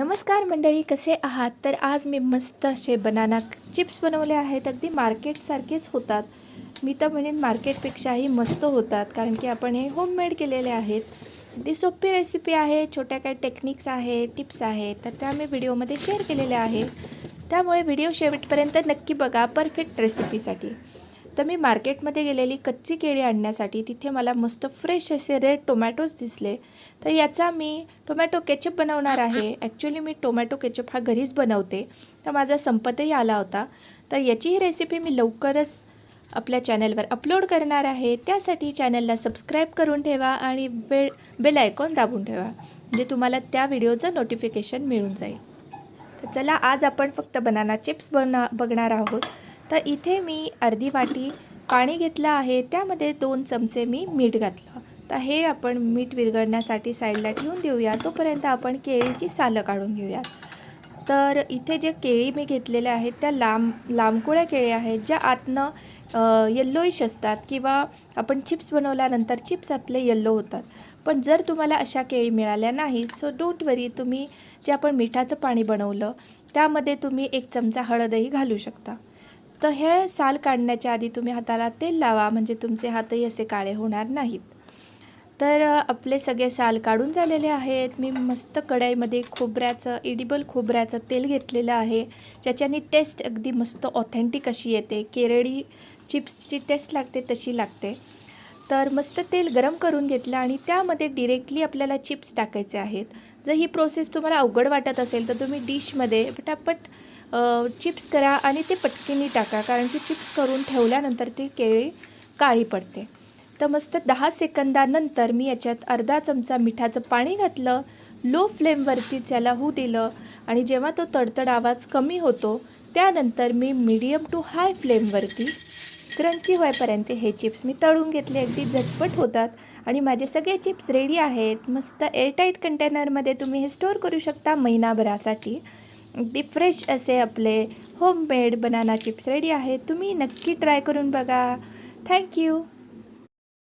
नमस्कार मंडळी कसे आहात? तर आज मी मस्त असे बनाना चिप्स बनवले आहेत. अगदी मार्केटसारखेच होतात. मी तर म्हणेन मार्केटपेक्षाही मस्त होतात कारण की आपण हे होममेड केलेले आहेत. अगदी सोपी रेसिपी आहे छोट्या काही टेक्निक्स आहेत टिप्स आहेत तर त्या मी व्हिडिओमध्ये शेअर केलेल्या आहेत. त्यामुळे व्हिडिओ शेवटपर्यंत नक्की बघा परफेक्ट रेसिपीसाठी तर मी मार्केटमध्ये गेलेली कच्ची केळी आणण्यासाठी तिथे मला मस्त फ्रेश असे रेड टोमॅटोज दिसले. तर याचा मी टोमॅटो केचप बनवणार आहे. ॲक्च्युली मी टोमॅटो केचप हा घरीच बनवते. तर माझा संपतही आला होता. तर याची ही रेसिपी मी लवकरच आपल्या चॅनलवर अपलोड करणार आहे. त्यासाठी चॅनलला सबस्क्राईब करून ठेवा आणि बेल बेल आयकॉन दाबून ठेवा म्हणजे तुम्हाला त्या व्हिडिओचं नोटिफिकेशन मिळून जाईल. तर चला आज आपण फक्त बनाना चिप्स बना बघणार आहोत. तर इथे मी अर्धी वाटी पाणी घेतलं आहे. त्यामध्ये दोन चमचे मी मीठ घातलं. तर हे आपण मीठ विरघळण्यासाठी साईडला ठेवून देऊया. तोपर्यंत आपण केळीची सालं काढून घेऊया. तर इथे जे केळी मी घेतलेल्या आहेत त्या लांब लांबकुळ्या केळी आहेत ज्या आतनं येल्लोईश असतात किंवा आपण चिप्स बनवल्यानंतर चिप्स आपले येल्लो होतात. पण जर तुम्हाला अशा केळी मिळाल्या नाही सो डोंट वरी तुम्ही जे आपण मिठाचं पाणी बनवलं त्यामध्ये तुम्ही एक चमचा हळदही घालू शकता. तर हे साल काढण्याच्या आधी तुम्ही हाताला तेल लावा म्हणजे तुमचे हातही असे काळे होणार नाहीत. तर आपले सगळे साल काढून झालेले आहेत. मी मस्त कढईमध्ये खोबऱ्याचं इडिबल खोबऱ्याचं तेल घेतलेलं आहे. ज्याच्याने टेस्ट अगदी मस्त ऑथेंटिक अशी येते. केरळी चिप्सची टेस्ट लागते तशी लागते. तर मस्त तेल गरम करून घेतलं आणि त्यामध्ये डिरेक्टली आपल्याला चिप्स टाकायचे आहेत. जर ही प्रोसेस तुम्हाला अवघड वाटत असेल तर तुम्ही डिशमध्ये पटापट चिप्स करा आणि ते पटकीने टाका कारण की चिप्स करून ठेवल्यानंतर ती केळी काळी पडते. तर मस्त दहा सेकंदानंतर मी याच्यात अर्धा चमचा मिठाचं पाणी घातलं लो फ्लेमवरतीच याला होऊ दिलं आणि जेव्हा तो तडतड आवाज कमी होतो त्यानंतर मी मीडियम टू हाय फ्लेमवरती क्रंची होईपर्यंत हे चिप्स मी तळून घेतले. अगदी झटपट होतात आणि माझे सगळे चिप्स रेडी आहेत. मस्त एअरटाईट कंटेनरमध्ये तुम्ही हे स्टोअर करू शकता महिनाभरासाठी. अगदी फ्रेश असे आपले होममेड बनाना चिप्स रेडी आहेत. तुम्ही नक्की ट्राय करून बघा. थँक्यू